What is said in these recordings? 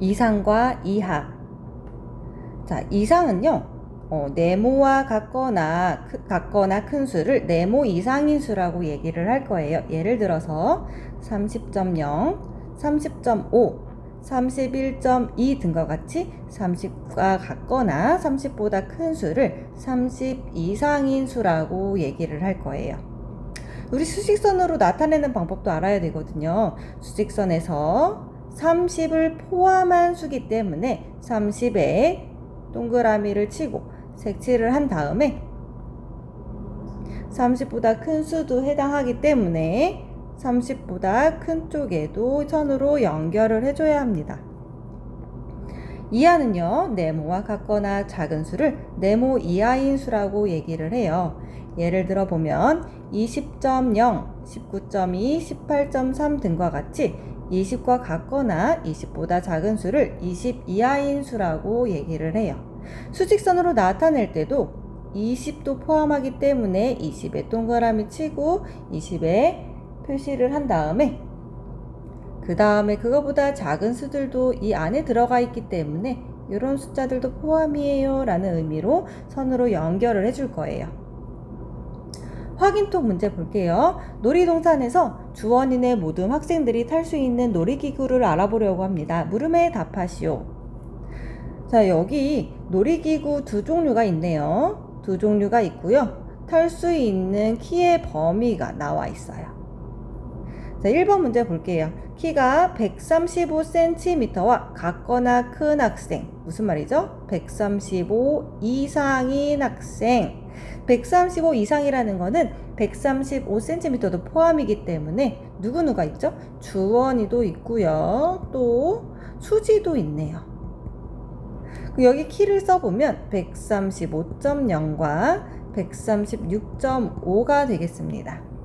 이상과 이하. 자, 이상은요. 어, 네모와 같거나 크, 같거나 큰 수를 네모 이상인 수라고 얘기를 할 거예요. 예를 들어서 30.0, 30.5, 31.2 등과 같이 30과 같거나 30보다 큰 수를 30 이상인 수라고 얘기를 할 거예요. 우리 수직선으로 나타내는 방법도 알아야 되거든요. 수직선에서 30을 포함한 수기 때문에 30에 동그라미를 치고 색칠을 한 다음에 30보다 큰 수도 해당하기 때문에 30보다 큰 쪽에도 선으로 연결을 해줘야 합니다. 이하는요, 네모와 같거나 작은 수를 네모 이하인 수라고 얘기를 해요. 예를 들어 보면 20.0, 19.2, 18.3 등과 같이 20과 같거나 20보다 작은 수를 20 이하인 수라고 얘기를 해요. 수직선으로 나타낼 때도 20도 포함하기 때문에 20에 동그라미 치고 20에 표시를 한 다음에 그 다음에 그거보다 작은 수들도 이 안에 들어가 있기 때문에 이런 숫자들도 포함이에요 라는 의미로 선으로 연결을 해줄 거예요. 확인톡 문제 볼게요. 놀이동산에서 주원인의 모든 학생들이 탈 수 있는 놀이기구를 알아보려고 합니다. 물음에 답하시오. 자, 여기 놀이기구 두 종류가 있네요. 두 종류가 있고요. 탈 수 있는 키의 범위가 나와 있어요. 자, 1번 문제 볼게요. 키가 135cm와 같거나 큰 학생. 무슨 말이죠? 135 이상인 학생. 135 이상이라는 거는 135cm도 포함이기 때문에 누구누가 있죠? 주원이도 있고요. 또 수지도 있네요. 여기 키를 써보면 135.0과 136.5가 되겠습니다.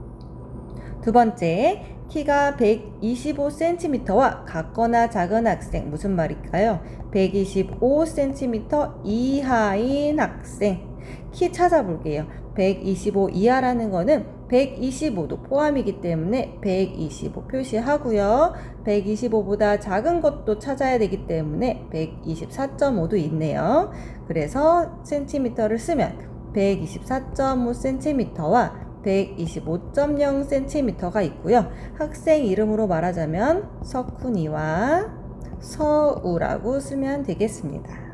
두 번째, 키가 125cm와 같거나 작은 학생. 무슨 말일까요? 125cm 이하인 학생. 키 찾아볼게요. 125 이하라는 거는 125도 포함이기 때문에 125 표시하고요. 125보다 작은 것도 찾아야 되기 때문에 124.5도 있네요. 그래서 센티미터를 쓰면 124.5cm와 125.0cm가 있고요. 학생 이름으로 말하자면 석훈이와 서우라고 쓰면 되겠습니다.